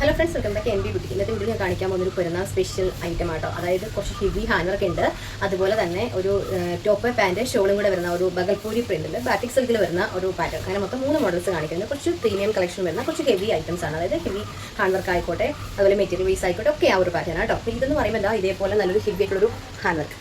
Hello friends welcome back N B buti ഇന്നത്തെ വീട്ടിൽ ഞാൻ കാണിക്കാൻ പോകുന്ന ഒരു പെരുന്നാൾ സ്പെഷ്യൽ ഐറ്റം ആട്ടോ. അതായത് കുറച്ച് ഹെവി ഹാൻവർക്ക് ഉണ്ട്. അതുപോലെ തന്നെ ഒരു ടോപ്പ് പാന്റ് ഷോളും കൂടെ വരുന്ന ഒരു ബഗൽപൂരി പ്രിന്റിൽ ബാറ്റിക് സിൽക്കിൽ വരുന്ന ഒരു പാറ്റേൺ അങ്ങനെ മൊത്തം മൂന്ന് മോഡൽസ് കാണിക്കുന്നത് കുറച്ച് പ്രീമിയം കളക്ഷൻ വരുന്ന കുറച്ച് ഹെവി ഐറ്റംസ് ആണ്. അതായത് ഹെവി ഹാൻവർക്ക് ആയിക്കോട്ടെ അതുപോലെ മെറ്റീരിയൽ വേസ് ആയിക്കോട്ടെ ഒക്കെ ആ ഒരു പാറ്റേൺ ആട്ടോ. അപ്പോൾ ഇതെന്ന് പറയുമ്പോൾ ഇതേപോലെ നല്ലൊരു ഹെവി ആയിട്ടുള്ളൊരു ഹാൻവർക്ക്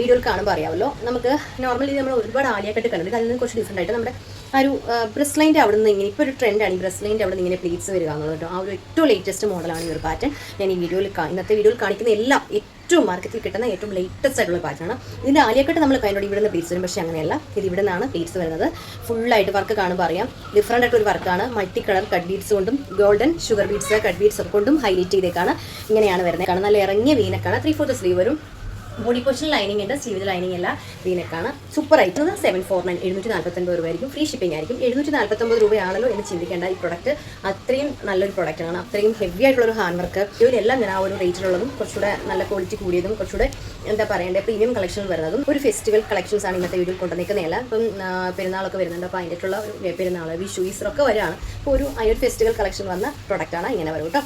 വീഡിയോയിൽ കാണുമ്പോൾ അറിയാമല്ലോ. നമുക്ക് നോർമലി നമ്മൾ ഒരുപാട് ആലിയാക്കെട്ട് കണ്ടിട്ട് അതിൽ നിന്ന് കുറച്ച് ഡിഫറെന്റ് ആയിട്ട് നമ്മുടെ ആ ഒരു ബ്രസ്ലൈന്റെ ലൈന്റെ അവിടെ നിന്ന് ഇങ്ങനെ ഇപ്പോൾ ഒരു ട്രെൻഡാണ് ഈ ബ്രസ്ലൈന്റെ ലൈന്റെ അവിടെ നിന്ന് ഇങ്ങനെ പ്ലീറ്റ്സ് വരിക എന്നുള്ളത് കേട്ടോ. ആ ഒരു ഏറ്റവും ലേറ്റസ്റ്റ് മോഡലാണ് ഈ ഒരു പാറ്റേൺ ഞാൻ ഈ വീഡിയോയിൽ ഇന്നത്തെ വീഡിയോയിൽ കാണിക്കുന്ന എല്ലാം ഏറ്റവും മാർക്കറ്റിൽ കിട്ടുന്ന ഏറ്റവും ലേറ്റസ്റ്റ് ആയിട്ടുള്ള പാറ്റേൺ ആണ്. ഇതിന്റെ ആലിയക്കെട്ട് നമ്മൾ കഴിഞ്ഞോട് ഇവിടെ നിന്ന് പ്ലീറ്റ്സ് വരും. പക്ഷേ അങ്ങനെയല്ല. ഇത് ഇവിടെ നിന്നാണ് പ്ലീറ്റ്സ് വരുന്നത് ഫുള്ളായിട്ട് വർക്ക് കാണുമ്പോൾ അറിയാം. ഡിഫറെന്റ് ആയിട്ട് ഒരു വർക്കാണ് മൾട്ടി കളർ കട്ട് ബീഡ്സ് കൊണ്ടും golden sugar beads cut beads കൊണ്ടും ഹൈലൈറ്റ് ചെയ്തേക്കാണ്. ഇങ്ങനെയാണ് വരുന്നത്. കാരണം നല്ല ഇറങ്ങിയ വീനക്കാണ് ത്രീ ഫോർത്ത് സ്ലീവ് വരും. ബോഡി പോർഷൻ ലൈനിങ് ഉണ്ട് സ്ലീവ് ലൈനിങ് അല്ല. വീനക്കാണ് സൂപ്പർ ആയിട്ട് സെവൻ ഫോർ നയൻ എഴുന്നൂറ്റി നാൽപ്പത്തൊമ്പത് രൂപ ആയിരിക്കും. ഫ്രീ ഷിപ്പിംഗ് ആയിരിക്കും. എഴുന്നൂറ്റി നാൽപ്പത്തൊമ്പത് രൂപയാണല്ലോ എന്ന് ചിന്തിക്കേണ്ട ഈ പ്രൊഡക്റ്റ് അത്രയും നല്ലൊരു പ്രോഡക്റ്റ് ആണ്. അത്രയും ഹെവി ആയിട്ടുള്ള ഒരു ഹാൻഡ് വർക്ക് ഇതിലെല്ലാം ഞാൻ ആ ഒരു റേറ്റിലുള്ളതും കുറച്ചുകൂടെ നല്ല ക്വാളിറ്റി കൂടിയതും കുറച്ചുകൂടെ എന്താ പറയേണ്ടത് പ്രീമിയം കളക്ഷനിൽ വരുന്നതും ഒരു ഫെസ്റ്റിവൽ കളക്ഷൻസ് ആണ് ഇന്നത്തെ വീഡിയോ കൊണ്ടുവന്നിരിക്കുന്നതല്ല. ഇപ്പം പെരുന്നാളൊക്കെ വരുന്നുണ്ട്. അപ്പോൾ അതിന്റെ ഉള്ള ഒരു പെരുന്നാൾ വിഷു ഈസ്റ്റർ ഒക്കെ വരികയാണ്. അപ്പോൾ ഒരു ഒരു ഫെസ്റ്റിവൽ കളക്ഷൻ വന്ന പ്രൊഡക്റ്റാണ് ഇങ്ങനെ വരും കേട്ടോ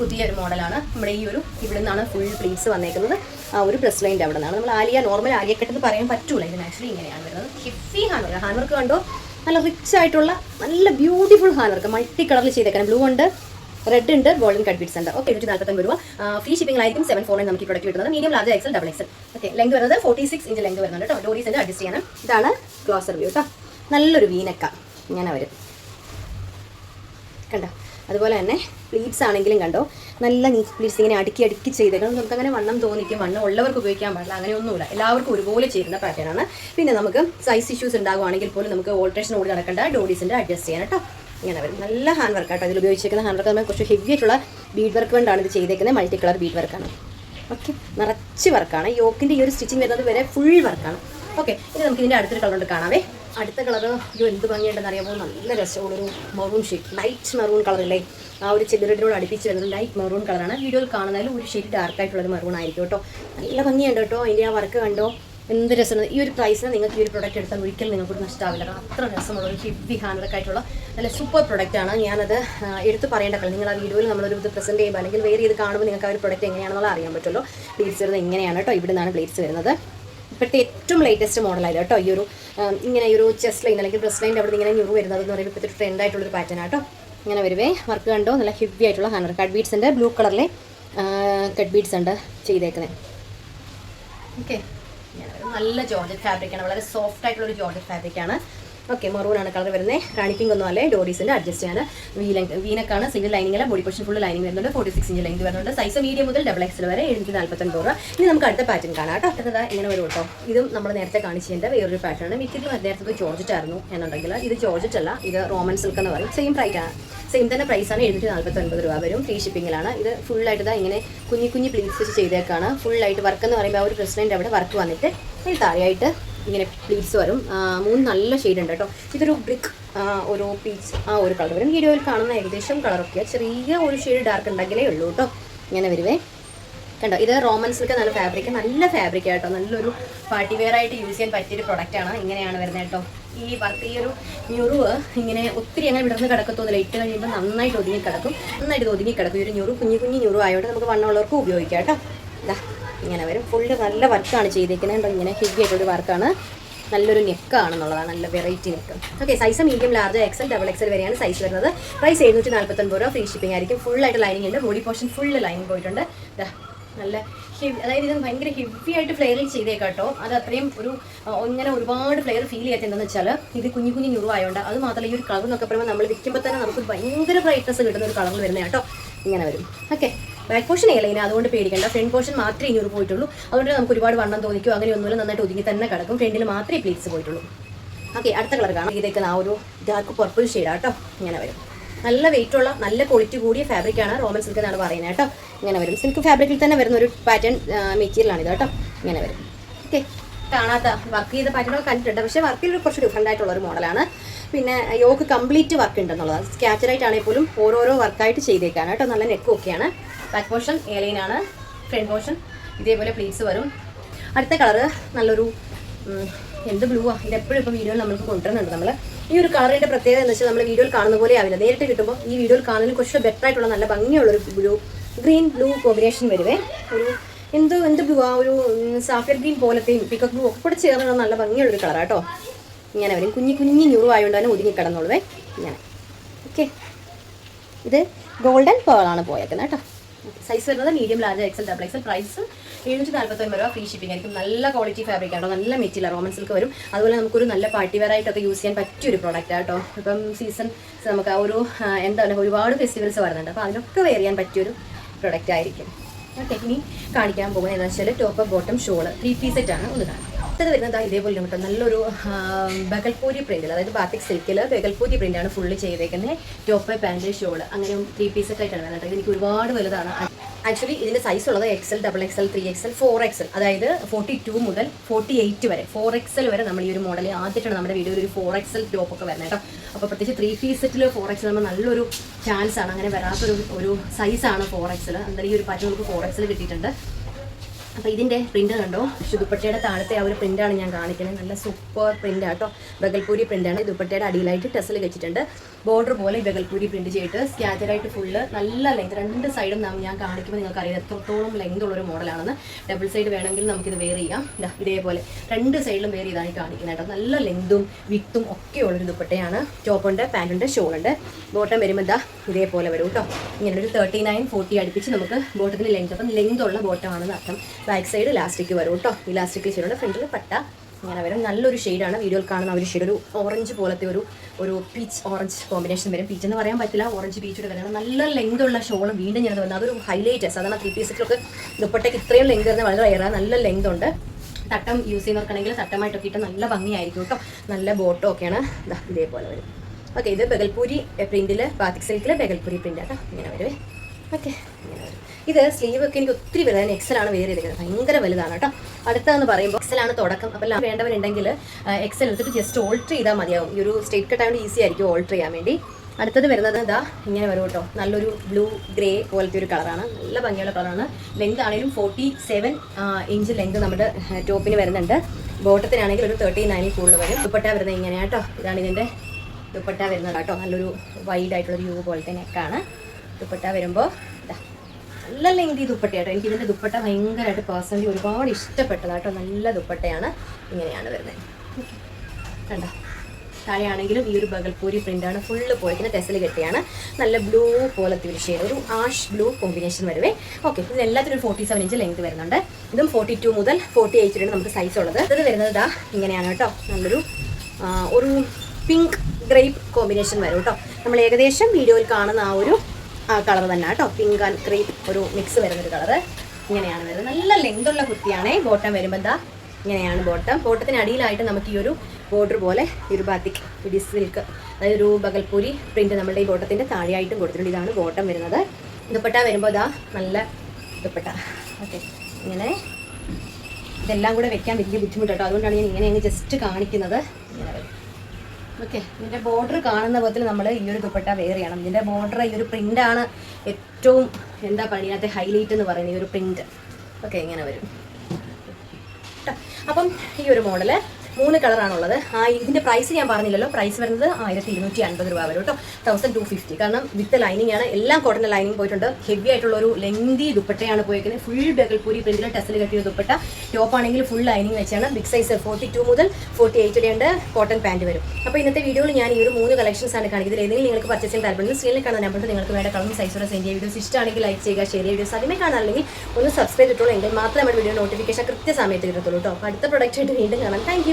പുതിയൊരു മോഡലാണ്. നമ്മുടെ ഈ ഒരു ഇവിടെ നിന്നാണ് ഫുൾ പ്ലീറ്റ്സ് വന്നേക്കുന്നത്. ആ ഒരു ബ്രസ് ലൈന്റെ അവിടെ നിന്നാണ് നമ്മൾ ആലിയ നോർമൽ ആലിയ കെട്ടെന്ന് പറയാൻ പറ്റൂല. ഇതിന് ആക്ച്വലി ഇങ്ങനെയാണ് വരുന്നത്. ഹെവി ഹാൻഡ് വർക്ക് വർക്ക് കണ്ടോ? നല്ല റിച്ച് ആയിട്ടുള്ള നല്ല ബ്യൂട്ടിഫുൾ ഹാൻഡ് വർക്ക് മൾട്ടി കളറിൽ ചെയ്തേക്കണം ബ്ലൂ ഉണ്ട് റെഡ് ഉണ്ട് ഗോൾഡൻ കട്ട് ബീഡ്സ് ഉണ്ട്. ഓക്കെ ഇരുന്നൂറ്റി നാൽപ്പത്തഞ്ച് രൂപ ഫ്രീ ഷിപ്പിംഗ് ആയിരിക്കും സെവൻ ഫോർ നമുക്ക് ഈ പ്രൊഡക്റ്റ് കിട്ടുന്നത്. Medium large XL double XL okay length വരുന്നത് ഫോർട്ടി സിക്സ് ഇഞ്ച് ലെങ്ത് വരുന്നുണ്ട് കേട്ടോ ഡോറീസിന്റെ അഡ്ജസ്റ്റ് ചെയ്യണം. ഇതാണ് ക്ലോസർ വ്യൂ കേട്ടോ നല്ലൊരു വീനക്ക ഇങ്ങനെ വരും. കണ്ടോ? അതുപോലെ തന്നെ പ്ലീറ്റ്സ് ആണെങ്കിലും കണ്ടോ നല്ല നീറ്റ് പ്ലീറ്റ്സ് ഇങ്ങനെ അടുക്കി അടുക്കി ചെയ്തേക്കണം. നമുക്ക് അങ്ങനെ വണ്ണം തോന്നിക്കും വണ്ണം ഉള്ളവർക്ക് ഉപയോഗിക്കാൻ പാടില്ല അങ്ങനെയൊന്നുമില്ല എല്ലാവർക്കും ഒരുപോലെ ചേരുന്ന പാറ്റേണാണ് പിന്നെ നമുക്ക് സൈസ് ഇഷ്യൂസ് ഉണ്ടാകുവാണെങ്കിൽ പോലും നമുക്ക് ഓൾട്രേഷൻ ഓടി നടക്കേണ്ട ഡോഡീസിന്റെ അഡ്ജസ്റ്റ് ചെയ്യാൻ കേട്ടോ. ഇങ്ങനെ വരും. നല്ല ഹാൻഡ് വർക്ക് ആട്ടോ ഇതിൽ ഉപയോഗിച്ചിരിക്കുന്ന ഹാൻഡ് വർക്ക് നമ്മൾ കുറച്ച് ഹെവി ആയിട്ടുള്ള ബീഡ് വർക്ക് കൊണ്ടാണ് ഇത് ചെയ്തേക്കുന്നത്. മൾട്ടി കളർ ബീഡ് വർക്കാണ് ഓക്കെ നിറച്ച് വർക്കാണ് യോക്കിന്റെ ഈ ഒരു സ്റ്റിച്ചിങ് വരുന്നത് വരെ ഫുൾ വർക്കാണ് ഓക്കെ ഇനി നമുക്ക് ഇതിന്റെ അടുത്തൊരു കളറുണ്ട് കാണാവേ. അടുത്ത കളർ ഇത് എന്ത് ഭംഗിയുണ്ടെന്ന് അറിയാമോ നല്ല രസമുള്ളൊരു മറൂൺ ഷെയ്ഡ് ലൈറ്റ് മറൂൺ കളറല്ലേ ആ ഒരു ചെല്ലുറോട് അടുപ്പിച്ച് വരുന്നത് ലൈറ്റ് മറൂൺ കളറാണ് വീഡിയോയിൽ കാണുന്നതിൽ ഒരു ഷെയ്ഡ് ഡാർക്ക് മെറൂൺ ആയിരിക്കും കേട്ടോ. നല്ല ഭംഗിയുണ്ട് കേട്ടോ. അതിന്റെ ആ വർക്ക് കണ്ടോ? എന്ത് രസമാണ്. ഈ ഒരു പ്രൈസിന് നിങ്ങൾക്ക് ഈ ഒരു പ്രൊഡക്റ്റ് എടുത്താൽ ഒരിക്കലും നിങ്ങൾക്ക് ഒരു നഷ്ടമാവില്ല കാരണം അത്ര രസമുള്ള ഒരു ഹെവി ഹാൻഡ് വർക്ക് ആയിട്ടുള്ള നല്ല സൂപ്പർ പ്രൊഡക്റ്റാണ് ഞാനത് എടുത്ത് പറയേണ്ട കാര്യം നിങ്ങൾ ആ വീഡിയോയിൽ നമ്മളൊരു ഇത് പ്രസന്റ് ചെയ്യുമ്പോൾ അല്ലെങ്കിൽ വേറെ ഇത് കാണുമ്പോൾ നിങ്ങൾക്ക് ആ ഒരു പ്രൊഡക്റ്റ് എങ്ങനെയാണെന്നുള്ള അറിയാൻ പറ്റുമല്ലോ. പ്ലേറ്റ്സ് വരുന്നത് ഇങ്ങനെയാണ് കേട്ടോ. ഇവിടെ നിന്നാണ് പ്ലേറ്റ്സ് വരുന്നത്. ഇപ്പോഴത്തെ ഏറ്റവും ലേറ്റസ്റ്റ് മോഡലായത് കേട്ടോ ഈ ഒരു ഇങ്ങനെ ഈ ഒരു ചെസ്റ്റ് ലൈൻ അല്ലെങ്കിൽ ബ്രസ്റ്റ് ലൈന്റെ അവിടെ ഇങ്ങനെ ന്യൂ വരുന്നത് എന്ന് പറയുമ്പോൾ ഇപ്പോഴത്തെ ട്രെൻഡ് ആയിട്ടുള്ളൊരു പാറ്റേൺ ആട്ടോ ഇങ്ങനെ വരുവേ. വർക്ക് കണ്ടോ? നല്ല ഹെവി ആയിട്ടുള്ള ഹാനർ കട്ട് ബീഡ്സ് ഉണ്ട്. ബ്ലൂ കളറിലെ കട്ട് ബീഡ്സ് ഉണ്ട് ചെയ്തേക്കുന്നത് ഓക്കെ നല്ല ജോർജറ്റ് ഫാബ്രിക്കാണ് വളരെ സോഫ്റ്റ് ആയിട്ടുള്ള ഒരു ജോർജറ്റ് ഫാബ്രിക്കാണ് ഓക്കെ മറൂൺ ആണ് കളർ വരുന്നത് കാണിപ്പിംഗ് ഒന്നും അല്ലേ? ഡോഡീസിന്റെ അഡ്ജസ്റ്റ് ചെയ്യാൻ വീ ലെങ്ത് വീനക്കാണ് സിംഗിൾ ലൈനിങ് അല്ല. ബോഡി പൊഷൻ ഫുൾ ലൈനിങ് വരുന്നുണ്ട്. ഫോർട്ടി സിക്സ് ഇഞ്ച് ലെങ്ത് വരുന്നുണ്ട്. സൈസ് മീഡിയം മുതൽ ഡബിൾ എക്സൽ വരെ എഴുന്നൂറ്റി നാൽപ്പത്തൊൻപത് രൂപ ഇനി നമുക്ക് അടുത്ത പാറ്റേൺ കാണാം കേട്ടോ. അടുത്തത് ഇങ്ങനെ വരും കേട്ടോ. ഇതും നമ്മൾ നേരത്തെ കാണിച്ചതിന്റെ വേറൊരു പാറ്റേൺ ആണ്. മിക്കതും നേരത്തെ ജോർജറ്റ് ആയിരുന്നു എന്നുണ്ടെങ്കിൽ ഇത് ജോർജറ്റ് അല്ല. ഇത് റോമൻ സിൽക്ക് എന്ന് പറയും. സെയിം പ്രൈസ് ആണ് സെയിം തന്നെ പ്രൈസാണ് എഴുന്നൂറ്റി നാൽപ്പത്തൊൻപത് രൂപ വരും. ഫ്രീ ഷിപ്പിങ്ങിലാണ് ഇത് ഫുള്ളായിട്ട് ഇതാ ഇങ്ങനെ കുഞ്ഞു കുഞ്ഞു പ്ലീറ്റ്സ് വെച്ച് ചെയ്തേക്കാണ്. ഫുള്ളായിട്ട് വർക്ക് എന്ന് പറയുമ്പോൾ ആ ഒരു പ്രസിഡന്റ് അവിടെ വർക്ക് വന്നിട്ട് അതിന് താഴെയായിട്ട് ഇങ്ങനെ പ്ലീറ്റ്സ് വരും. മൂന്ന് നല്ല ഷെയ്ഡ് ഉണ്ട് കേട്ടോ. ഇതൊരു ബ്രിക്ക് ഒരു പീച്ച് ആ ഒരു കളർ വരും. വീഡിയോയിൽ കാണുന്ന ഏകദേശം കളറൊക്കെ ചെറിയ ഒരു ഷെയ്ഡ് ഡാർക്ക് ഉണ്ടെങ്കിലേ ഉള്ളൂ കേട്ടോ. ഇങ്ങനെ വരുവേ. കണ്ടോ? ഇത് റോമൻസിലൊക്കെ നല്ല ഫാബ്രിക് നല്ല ഫാബ്രിക് ആട്ടോ. നല്ലൊരു പാർട്ടി വെയർ ആയിട്ട് യൂസ് ചെയ്യാൻ പറ്റിയൊരു പ്രൊഡക്റ്റ് ആണ്. ഇങ്ങനെയാണ് വരുന്നത് കേട്ടോ. ഈ വർക്ക് ഈ ഒരു ഞുറുവ് ഇങ്ങനെ ഒത്തിരി അങ്ങനെ വിടർന്ന് കിടക്കത്തൊന്നുമില്ല ഇട്ട് കഴിയുമ്പോൾ നന്നായിട്ട് ഒതുങ്ങി കിടക്കും. നന്നായിട്ട് ഒതുങ്ങി കിടക്കും. ഈ ഒരു ഞുറു കുഞ്ഞു കുഞ്ഞു ഞുറു ആയതുകൊണ്ട് നമുക്ക് വണ്ണമുള്ളവർക്ക് ഉപയോഗിക്കാം കേട്ടോ. ഇതാ ഇങ്ങനെ വരും. ഫുള്ള് നല്ല വർക്കാണ് ചെയ്തേക്കുന്നത് കണ്ടോ? ഇങ്ങനെ ഹെവി ആയിട്ടൊരു വർക്കാണ്. നല്ലൊരു നെക്കാണെന്നുള്ളതാണ്. നല്ല variety neck. Okay size medium large XL double XL വരെയാണ് സൈസ് വരുന്നത്. പ്രൈസ് എഴുന്നൂറ്റി നാൽപ്പത്തൊൻപത് രൂപ. ഫ്രീ ഷിപ്പിംഗ് ആയിരിക്കും. ഫുൾ ആയിട്ട് ലൈനിങ് ഉണ്ട്. ബോഡി പോർഷൻ ഫുള്ള് ലൈനിങ് പോയിട്ടുണ്ട്. നല്ല ഹെവി അതായത് ഇത് ഭയങ്കര ഹെവി ആയിട്ട് ഫ്ലെയറിൽ ചെയ്തേക്കാട്ടോ. അത് അത്രയും ഒരു ഇങ്ങനെ ഒരുപാട് ഫ്ലെയർ ഫീൽ ചെയ്യാത്ത എന്താണെന്ന് വെച്ചാൽ ഇത് കുഞ്ഞു കുഞ്ഞു ഞുറുവായതുകൊണ്ട് അത് മാത്രമല്ല ഈ ഒരു കളർ എന്നൊക്കെ പറയുമ്പോൾ നമ്മൾ വിൽക്കുമ്പോൾ തന്നെ നമുക്ക് ഭയങ്കര ബ്രൈറ്റ്നസ് കിട്ടുന്ന ഒരു കളറിൽ വരുന്നത് കേട്ടോ ഇങ്ങനെ വരും. ഓക്കെ ബാക്ക് പോർഷൻ ഏലയിന് അതുകൊണ്ട് പേടിക്കേണ്ട. ഫ്രണ്ട് പോർഷൻ മാത്രമേ ഇഞ്ഞൂറ് പോയിട്ടുള്ളൂ. അതുകൊണ്ട് നമുക്ക് ഒരുപാട് വണ്ണം തോന്നിക്കും അങ്ങനെ ഒന്നുമില്ല. നന്നായിട്ട് ഒതുങ്ങി തന്നെ കിടക്കും. ഫ്രണ്ടിൽ മാത്രമേ പ്ലീറ്റ്സ് പോയിട്ടുള്ളൂ. ഓക്കെ അടുത്ത കളർ കാണാം. ഇതൊക്കെ ആ ഒരു ഡാർക്ക് പർപ്പിൾ ഷെയ്ഡാട്ടോ ഇങ്ങനെ വരും. നല്ല വെയിറ്റ് ഉള്ള നല്ല ക്വാളിറ്റി കൂടിയ ഫാബ്രിക്കാണ് റോമൻ സിൽക്ക് എന്നാണ് പറയുന്നത് കേട്ടോ ഇങ്ങനെ വരും. സിൽക്ക് ഫാബ്രിക്കിൽ തന്നെ വരുന്ന ഒരു പാറ്റേൺ മെറ്റീരിയൽ ഇത് കേട്ടോ ഇങ്ങനെ വരും. ഓക്കെ കാണാത്ത വർക്ക് ചെയ്ത പാറ്റേണൊക്കെ കണ്ടിട്ടുണ്ട്. പക്ഷേ വർക്കിൽ കുറച്ച് ഡിഫറെന്റ് ആയിട്ടുള്ള ഒരു മോഡലാണ് പിന്നെ യോക്ക് കംപ്ലീറ്റ് വർക്ക് ഉണ്ടെന്നുള്ളത് സ്കാച്ചറായിട്ടാണെങ്കിൽ പോലും ഓരോരോ വർക്കായിട്ട് ചെയ്തേക്കാണ് കേട്ടോ നല്ല നെക്കും ഒക്കെയാണ് ബാക്ക് പോർഷൻ ആണ്. ഫ്രണ്ട് പോർഷൻ ഇതേപോലെ പ്ലീറ്റ്സ് വരും. അടുത്ത കളറ് നല്ലൊരു എന്ത് ബ്ലൂ ആ? ഇതെപ്പോഴും ഇപ്പോൾ വീഡിയോയിൽ നമ്മൾക്ക് കൊണ്ടുവരുന്നുണ്ട് നമ്മൾ ഈ ഒരു കളറിന്റെ പ്രത്യേകത എന്ന് വെച്ചാൽ നമ്മൾ വീഡിയോയിൽ കാണുന്ന പോലെ ആവില്ല. നേരിട്ട് കിട്ടുമ്പോൾ ഈ വീഡിയോയിൽ കാണുന്നതിന് കുറച്ച് ബെറ്റർ ആയിട്ടുള്ള നല്ല ഭംഗിയുള്ള ഒരു ബ്ലൂ ഗ്രീൻ ബ്ലൂ കോമ്പിനേഷൻ വരുവേ. ഒരു എന്ത് എന്ത് ബ്ലൂ ആ? ഒരു സാഫിയർ ഗ്രീൻ പോലത്തെയും പിക്കപ്പ് ബ്ലൂ ഒക്കെ കൂടെ ചേർന്നുള്ള നല്ല ഭംഗിയുള്ള ഒരു കേട്ടോ ഇങ്ങനെ വരും. കുഞ്ഞു കുഞ്ഞു ന്യൂ ആയതുകൊണ്ട് തന്നെ ഒതുങ്ങി കിടന്നോളുവേ. ഇങ്ങനെ. ഓക്കെ ഇത് ഗോൾഡൻ പേളാണ് പോയേക്കുന്നത് കേട്ടോ. സൈസ് വരുന്നത് medium large XL double XL price എഴുന്നൂറ്റി നാൽപ്പത്തൊമ്പത് രൂപ ഫ്രീ ഷിപ്പിംഗ് ആയിരിക്കും. നല്ല ക്വാളിറ്റി ഫാബ്രിക് ആണോ? നല്ല മെറ്റീരിയൽ റോമൻ സിൽക്ക് വരും. അതുപോലെ നമുക്കൊരു നല്ല പാർട്ടി വെയർ ആയിട്ടൊക്കെ യൂസ് ചെയ്യാൻ പറ്റിയ ഒരു പ്രോഡക്റ്റ് ആട്ടോ ഇപ്പം സീസൺ നമുക്ക് ആ ഒരു എന്താണ് ഒരുപാട് ഫെസ്റ്റിവൽസ് വരുന്നുണ്ട്. അപ്പോൾ അതിനൊക്കെ വെയർ ചെയ്യാൻ പറ്റിയൊരു പ്രോഡക്റ്റ് ആയിരിക്കും. ഓക്കെ ഇനി കാണിക്കാൻ പോകുന്നത് എന്താ വെച്ചാൽ top bottom shawl three piece set ആണ് ഒന്ന് കാണാം. അടുത്തത് വരുന്നത് ഇതേപോലെ കേട്ടോ. നല്ലൊരു ബഗൽപൂരി പ്രിന്റിൽ അതായത് ബാത്തിക് സിൽക്കിൽ ബഗൽപൂരി പ്രിന്റാണ് ഫുള്ള് ചെയ്തേക്കുന്നത് ടോപ്പ് പാന്റ് ഷോൾ അങ്ങനെ ത്രീ പീസ് ഒക്കെ ആയിട്ടാണ് കേട്ടോ. എനിക്ക് ഒരുപാട് വലുതാണ്. ആക്ച്വലി ഇതിന്റെ സൈസ് ഉള്ളത് XL double XL three XL four XL അതായത് ഫോർട്ടി ടു മുതൽ ഫോർട്ടി എയ്റ്റ് വരെ ഫോർ എക്സൽ വരെ നമ്മൾ ഈ ഒരു മോഡൽ ആദ്യമായിട്ടാണ് നമ്മുടെ വീഡിയോയിൽ ഒരു ഫോർ എക്സൽ ടോപ്പ് ഒക്കെ വരുന്നത് കേട്ടോ. അപ്പോൾ പ്രത്യേകിച്ച് ത്രീ പീസ് സെറ്റിൽ ഫോർ എക്സൽ നമ്മൾ നല്ലൊരു ചാൻസ് ആണ്. അങ്ങനെ വരാത്തൊരു ഒരു സൈസാണ് ഫോർ എക്സൽ എന്തായാലും ഈ ഒരു പാറ്റേൺ നമുക്ക് ഫോർ എക്സൽ കിട്ടിയിട്ടുണ്ട്. അപ്പോൾ ഇതിന്റെ പ്രിന്റ് കണ്ടോ? ദുപ്പട്ടയുടെ താഴത്തെ ആ ഒരു പ്രിന്റാണ് ഞാൻ കാണിക്കുന്നത് നല്ല സൂപ്പർ പ്രിന്റ് ആട്ടോ. ബഗൽപൂരി പ്രിന്റാണ് ദുപ്പട്ടയുടെ അടിയിലായിട്ട് ടെസൽ വെച്ചിട്ടുണ്ട്. ബോർഡർ പോലെ ബഗൽപൂരി പ്രിന്റ് ചെയ്തിട്ട് സ്കാറ്ററായിട്ട് ഫുള്ള് നല്ല ലെങ്ത് രണ്ട് സൈഡും ഞാൻ കാണിക്കുമ്പോൾ നിങ്ങൾക്ക് അറിയാം എത്രത്തോളം ലെങ്ത് ഉള്ളൊരു മോഡലാണെന്ന് ഡബിൾ സൈഡ് വേണമെങ്കിൽ നമുക്കിത് വെയർ ചെയ്യാം. ഇതേപോലെ. രണ്ട് സൈഡിലും വെയർ ചെയ്താണ് കാണിക്കുന്നത് കേട്ടോ. നല്ല ലെങ്തും വിത്തും ഒക്കെ ഉള്ളൊരു ദുപ്പട്ടയാണ് ടോപ്പുണ്ട് പാന്റുണ്ട് ഷോളുണ്ട് ബോട്ടം വരുമ്പോൾ എന്താ ഇതേപോലെ വരും കേട്ടോ. ഇങ്ങനെ ഒരു തേർട്ടി നയൻ ഫോർട്ടി അടുപ്പിച്ച് നമുക്ക് ബോട്ടത്തിന് ലെങ്ത് അപ്പം ലെങ്ത് ഉള്ള ബോട്ടമാണെന്ന് അർത്ഥം. ബാക്ക് സൈഡ് ഇലാസ്റ്റിക് വരും കേട്ടോ ഇലാസ്റ്റിക് ചെയ്തിട്ടുണ്ട് ഫ്രണ്ടിൽ പട്ട ഇങ്ങനെ വരും. നല്ലൊരു ഷെയ്ഡാണ് വീഡിയോയിൽ കാണുന്ന ഒരു ഷെയ്ഡ് ഒരു ഓറഞ്ച് പോലത്തെ ഒരു ഒരു പീച്ച് ഓറഞ്ച് കോമ്പിനേഷൻ വരും. പീച്ച് എന്ന് പറയാൻ പറ്റില്ല. ഓറഞ്ച് പീച്ചോട് വരണം നല്ല ലെങ്ത് ഉള്ള ഷോൾ വീണ്ടും ഞാൻ വന്നത് അതൊരു ഹൈലൈറ്റ് സാധാരണ ത്രീ പീസിലൊക്കെ ദുപ്പട്ടയ്ക്ക് ഇത്രയും ലെങ്ത് വരുന്നത് വളരെ ഏറെ നല്ല ലെങ്ത് ഉണ്ട്. തട്ടം യൂസ് ചെയ്യുന്നവർക്കാണെങ്കിൽ തട്ടമായിട്ടൊക്കെ ഇട്ട് നല്ല ഭംഗിയായിരിക്കും കേട്ടോ നല്ല ബോട്ടോ ഒക്കെയാണ് ഇതേപോലെ വരും. ഓക്കെ ഇത് ബഗൽപൂരി പ്രിന്റിൽ ബാത്തിക് സിൽക്കിൽ ബഗൽപൂരി പ്രിന്റ് ആട്ടോ ഇങ്ങനെ വരുവേ. ഓക്കെ ഇങ്ങനെ ഇത് സ്ലീവ് ഒക്കെ എനിക്ക് ഒത്തിരി വലുതാണ് എക്സൽ ആണ് വേറെ എടുക്കുന്നത്. ഭയങ്കര വലുതാണ് കേട്ടോ. അടുത്തതെന്ന് പറയുമ്പോൾ എക്സലാണ് തുടക്കം. അപ്പം വേണ്ടവരുണ്ടെങ്കിൽ എക്സൽ എടുത്തിട്ട് ജസ്റ്റ് ഓൾട്ടർ ചെയ്താൽ മതിയാവും. ഈ ഒരു സ്റ്റേറ്റ് കട്ട് ആയതുകൊണ്ട് ഈസി ആയിരിക്കും ഓൾട്ടർ ചെയ്യാൻ വേണ്ടി. അടുത്തത് വരുന്നത് ഇതാ ഇങ്ങനെ വരും കേട്ടോ. നല്ലൊരു ബ്ലൂ ഗ്രേ പോലത്തെ ഒരു കളറാണ് നല്ല ഭംഗിയുള്ള കളറാണ് ലെങ്ത് ആണെങ്കിലും ഫോർട്ടി സെവൻ ഇഞ്ച് ലെങ്ത് നമ്മുടെ ടോപ്പിന് വരുന്നുണ്ട്. ബോട്ടത്തിനാണെങ്കിൽ ഒരു തേർട്ടി നയനിൽ കൂടുതൽ വരും. ദുപ്പട്ട വരുന്നത് ഇങ്ങനെയാണ് കേട്ടോ. ഇതാണ് ഇതിന്റെ ദുപ്പട്ട വരുന്നത് കേട്ടോ. നല്ലൊരു വൈഡ് ആയിട്ടുള്ളൊരു യൂ പോലത്തെ നെക്കാണ് ദുപ്പട്ട വരുമ്പോൾ നല്ല ലെങ്തി ദുപ്പട്ടയാട്ടോ എനിക്ക് ഇതിന്റെ ദുപ്പട്ട ഭയങ്കരമായിട്ട് പേഴ്സണലി ഒരുപാട് ഇഷ്ടപ്പെട്ടതാട്ടോ നല്ല ദുപ്പട്ടയാണ് ഇങ്ങനെയാണ് വരുന്നത്. കണ്ടോ? താഴെയാണെങ്കിലും ഈ ഒരു ബഗൽപൂരി പ്രിന്റാണ് ഫുള്ള് പോയിരിക്കുന്നത് ടെസൽ കെട്ടിയാണ്. നല്ല ബ്ലൂ പോലത്തെ ഒരു ഷെയ്ഡ് ഒരു ആഷ് ബ്ലൂ കോമ്പിനേഷൻ വരുവേ. ഓക്കെ ഇത് എല്ലാത്തിനും ഫോർട്ടി സെവൻ ഇഞ്ച് ലെങ്ത് വരുന്നുണ്ട്. ഇതും ഫോർട്ടി ടു മുതൽ ഫോർട്ടി എയ്റ്റിലാണ് നമുക്ക് സൈസ് ഉള്ളത്. ഇത് വരുന്നത് ഇതാ ഇങ്ങനെയാണ് കേട്ടോ. നല്ലൊരു ഒരു പിങ്ക് ഗ്രേപ്പ് കോമ്പിനേഷൻ വരും കേട്ടോ. നമ്മൾ ഏകദേശം വീഡിയോയിൽ കാണുന്ന ആ ഒരു കളർ തന്നെ കേട്ടോ. പിങ്ക് ആൻഡ് ക്രീം ഒരു മിക്സ് വരുന്നൊരു കളറ്. ഇങ്ങനെയാണ് വരുന്നത്. നല്ല ലെങ്ത് ഉള്ള കുർത്തിയാണേ. ബോട്ടം വരുമ്പോൾ എന്താ? ഇങ്ങനെയാണ് ബോട്ടം ബോട്ടത്തിന് അടിയിലായിട്ട് നമുക്ക് ഈ ഒരു ബോർഡർ പോലെ ഒരു ബാത്തിക് ഡിസ് സിൽക്ക് അതായത് ഒരു ബഗൽപൂരി പ്രിന്റ് നമ്മുടെ ഈ ബോട്ടത്തിന്റെ താഴെയായിട്ടും കൊടുത്തിട്ടുണ്ട്. ഇതാണ് ബോട്ടം വരുന്നത്. ദുപ്പട്ട വരുമ്പോൾ ഇതാ നല്ല ദുപ്പട്ട. ഓക്കെ ഇങ്ങനെ ഇതെല്ലാം കൂടെ വെക്കാൻ വലിയ ബുദ്ധിമുട്ടോ അതുകൊണ്ടാണ് ഞാൻ ഇങ്ങനെ അങ്ങ് ജസ്റ്റ് കാണിക്കുന്നത്. ഇങ്ങനെ ഓക്കെ ഇതിന്റെ ബോർഡർ കാണുന്ന വിധത്തിൽ നമ്മൾ ഈ ഒരു ദുപ്പട്ട വെയർ ചെയ്യണം. ഇതിന്റെ ബോർഡർ ഈ ഒരു പ്രിന്റാണ് ഏറ്റവും എന്താ പറയുക ഹൈലൈറ്റ് എന്ന് പറയുന്നത് ഈ ഒരു പ്രിന്റ് ഓക്കെ ഇങ്ങനെ വരും. അപ്പം ഈ ഒരു മോഡൽ മൂന്ന് കളറാണുള്ളത്. ആ ഇതിന്റെ പ്രൈസ് ഞാൻ പറഞ്ഞില്ലല്ലോ. പ്രൈസ് വരുന്നത് ആയിരത്തി ഇരുന്നൂറ്റി അൻപത് രൂപ വരും കേട്ടോ. തൗസൻഡ് ടു ഫിഫ്റ്റി കാരണം വിത്ത് ലൈനിങ് ആണ്. എല്ലാം കോട്ടൺ ലൈനിങ് പോയിട്ടുണ്ട്. ഹെവി ആയിട്ടുള്ള ഒരു ലെങ്തി ദുപ്പട്ടയാണ് പോയിരിക്കുന്നത് ഫുൾ ബഗൽപൂരി പ്രിന്റിൽ ടെസ്റ്റിൽ കെട്ടിയ ദുപ്പട്ട. ടോപ്പ് ആണെങ്കിൽ ഫുൾ ലൈനിങ് വെച്ചാണ്. ബിഗ് സൈസ് ഫോർട്ടി ടു മുതൽ ഫോർട്ടി എയ്റ്റ് വരെയുണ്ട് കോട്ടൺ പാന്റ് വരും. അപ്പോൾ ഇന്നത്തെ വീഡിയോയിൽ ഞാൻ ഈ ഒരു മൂന്ന് കളക്ഷൻസ് ആണ് കാണിക്കുന്നത്. ഏതെങ്കിലും നിങ്ങൾക്ക് പർച്ചേസ് ചെയ്യാൻ താല്പര്യം സ്ക്രീനിൽ കാണുന്ന നമ്പറിൽ നിങ്ങൾക്ക് വേണ്ട കളറും സൈസോടെ സെൻഡ് ചെയ്യുക വീഡിയോസ് ഇഷ്ടമാണെങ്കിൽ ലൈക്ക് ചെയ്യുക ഷെയർ ചെയ്യുക. വീഡിയോസ് ആദ്യമേ ഒന്ന് സബ്സ്ക്രൈബ് ചെയ്തിട്ടുള്ളൂ എങ്കിൽ മാത്രമേ നമ്മുടെ വീഡിയോ നോട്ടിഫിക്കേഷൻ കൃത്യസമയത്ത് കിട്ടത്തുള്ളൂ കേട്ടോ. അപ്പോൾ അടുത്ത പ്രൊഡക്റ്റ് ആയിട്ട് വീണ്ടും കാണാം. താങ്ക്